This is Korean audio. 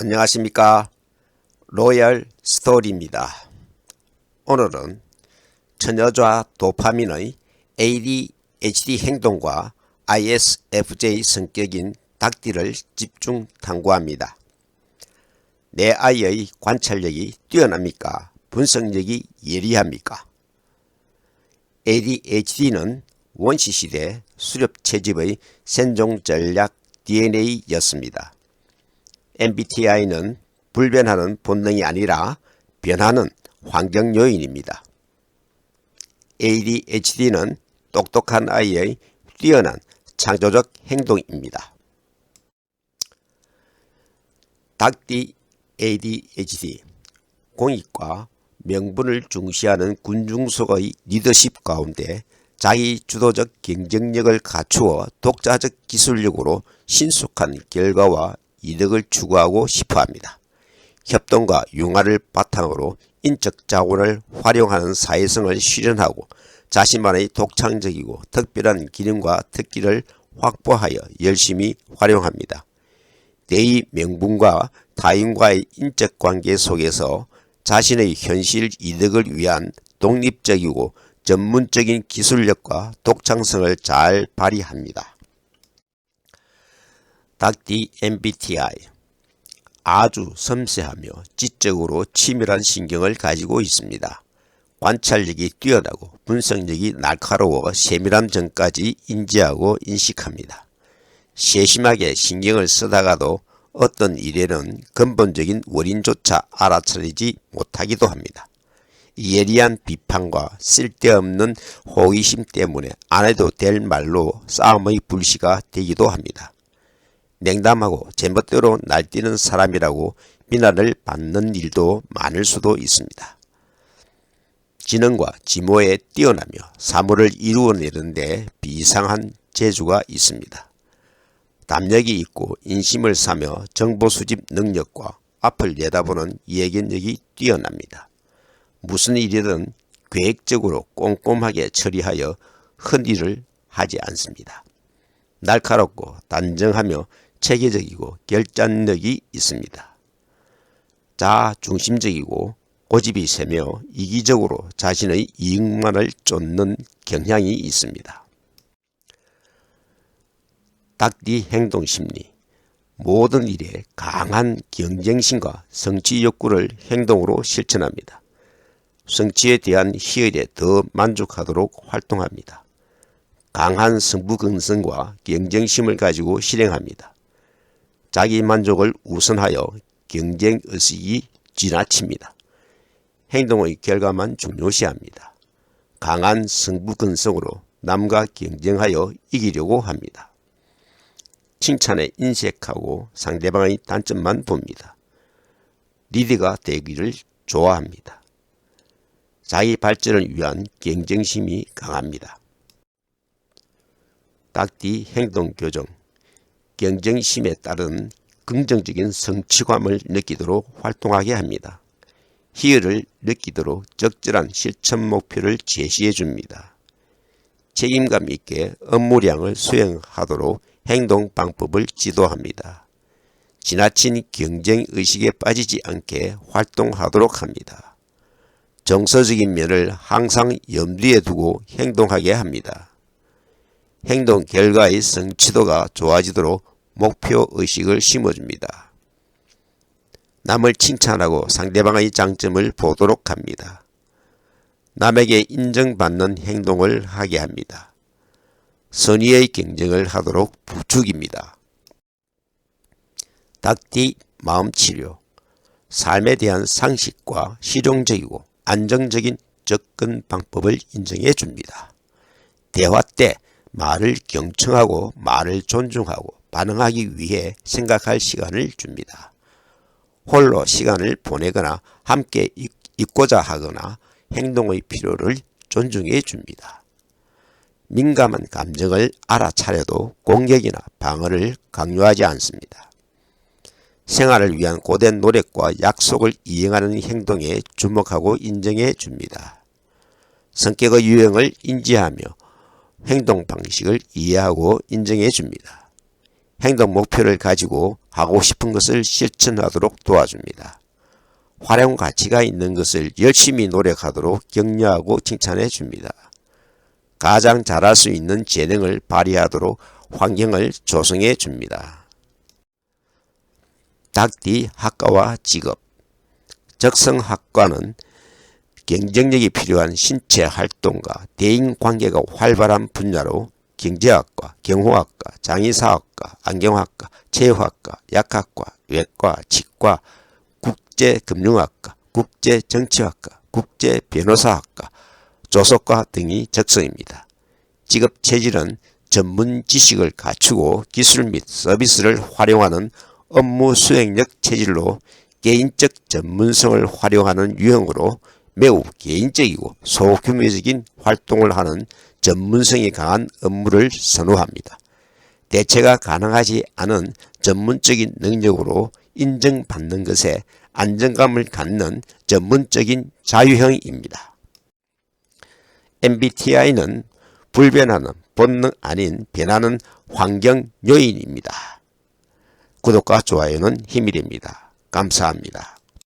안녕하십니까. 로얄 스토리입니다. 오늘은 처녀좌 도파민의 ADHD 행동과 ISFJ 성격인 닭띠를 집중 탐구합니다. 내 아이의 관찰력이 뛰어납니까? 분석력이 예리합니까? ADHD는 원시시대 수렵 채집의 생존 전략 DNA였습니다. MBTI는 불변하는 본능이 아니라 변하는 환경 요인입니다. ADHD는 똑똑한 아이의 뛰어난 창조적 행동입니다. 닭띠 ADHD 공익과 명분을 중시하는 군중속의 리더십 가운데 자기 주도적 경쟁력을 갖추어 독자적 기술력으로 신속한 결과와 이득을 추구하고 싶어 합니다. 협동과 융화를 바탕으로 인적 자원을 활용하는 사회성을 실현하고 자신만의 독창적이고 특별한 기능과 특기를 확보하여 열심히 활용합니다. 대의 명분과 타인과의 인적 관계 속에서 자신의 현실 이득을 위한 독립적이고 전문적인 기술력과 독창성을 잘 발휘합니다. 닭띠 MBTI 아주 섬세하며 지적으로 치밀한 신경을 가지고 있습니다. 관찰력이 뛰어나고 분석력이 날카로워 세밀한 점까지 인지하고 인식합니다. 세심하게 신경을 쓰다가도 어떤 일에는 근본적인 원인조차 알아차리지 못하기도 합니다. 예리한 비판과 쓸데없는 호기심 때문에 안 해도 될 말로 싸움의 불씨가 되기도 합니다. 냉담하고 제멋대로 날뛰는 사람이라고 비난을 받는 일도 많을 수도 있습니다. 지능과 지모에 뛰어나며 사물을 이루어내는데 비상한 재주가 있습니다. 담력이 있고 인심을 사며 정보 수집 능력과 앞을 내다보는 예견력이 뛰어납니다. 무슨 일이든 계획적으로 꼼꼼하게 처리하여 흔 일을 하지 않습니다. 날카롭고 단정하며 체계적이고 결단력이 있습니다. 자 중심적이고 고집이 세며 이기적으로 자신의 이익만을 쫓는 경향이 있습니다. 닭띠 행동심리 모든 일에 강한 경쟁심과 성취 욕구를 행동으로 실천합니다. 성취에 대한 희열에 더 만족하도록 활동합니다. 강한 승부근성과 경쟁심을 가지고 실행합니다. 자기 만족을 우선하여 경쟁 의식이 지나칩니다. 행동의 결과만 중요시합니다. 강한 승부근성으로 남과 경쟁하여 이기려고 합니다. 칭찬에 인색하고 상대방의 단점만 봅니다. 리드가 되기를 좋아합니다. 자기 발전을 위한 경쟁심이 강합니다. 닭띠 행동 교정 경쟁심에 따른 긍정적인 성취감을 느끼도록 활동하게 합니다. 희열을 느끼도록 적절한 실천 목표를 제시해 줍니다. 책임감 있게 업무량을 수행하도록 행동 방법을 지도합니다. 지나친 경쟁 의식에 빠지지 않게 활동하도록 합니다. 정서적인 면을 항상 염두에 두고 행동하게 합니다. 행동 결과의 성취도가 좋아지도록 목표 의식을 심어줍니다. 남을 칭찬하고 상대방의 장점을 보도록 합니다. 남에게 인정받는 행동을 하게 합니다. 선의의 경쟁을 하도록 부축입니다. 닭띠 마음치료 삶에 대한 상식과 실용적이고 안정적인 접근 방법을 인정해 줍니다. 대화 때 말을 경청하고 말을 존중하고 반응하기 위해 생각할 시간을 줍니다. 홀로 시간을 보내거나 함께 있고자 하거나 행동의 필요를 존중해 줍니다. 민감한 감정을 알아차려도 공격이나 방어를 강요하지 않습니다. 생활을 위한 고된 노력과 약속을 이행하는 행동에 주목하고 인정해 줍니다. 성격의 유형을 인지하며 행동 방식을 이해하고 인정해 줍니다. 행동 목표를 가지고 하고 싶은 것을 실천하도록 도와줍니다. 활용 가치가 있는 것을 열심히 노력하도록 격려하고 칭찬해 줍니다. 가장 잘할 수 있는 재능을 발휘하도록 환경을 조성해 줍니다. 닭띠 학과와 직업 적성학과는 경쟁력이 필요한 신체 활동과 대인 관계가 활발한 분야로 경제학과, 경호학과, 장의사학과, 안경학과, 체육학과, 약학과, 외과, 치과, 국제금융학과, 국제정치학과, 국제변호사학과, 조속과 등이 적성입니다. 직업 체질은 전문 지식을 갖추고 기술 및 서비스를 활용하는 업무 수행력 체질로 개인적 전문성을 활용하는 유형으로 매우 개인적이고 소규모적인 활동을 하는 전문성이 강한 업무를 선호합니다. 대체가 가능하지 않은 전문적인 능력으로 인정받는 것에 안정감을 갖는 전문적인 자유형입니다. MBTI는 불변하는 본능 아닌 변하는 환경 요인입니다. 구독과 좋아요는 힘이 됩니다. 감사합니다.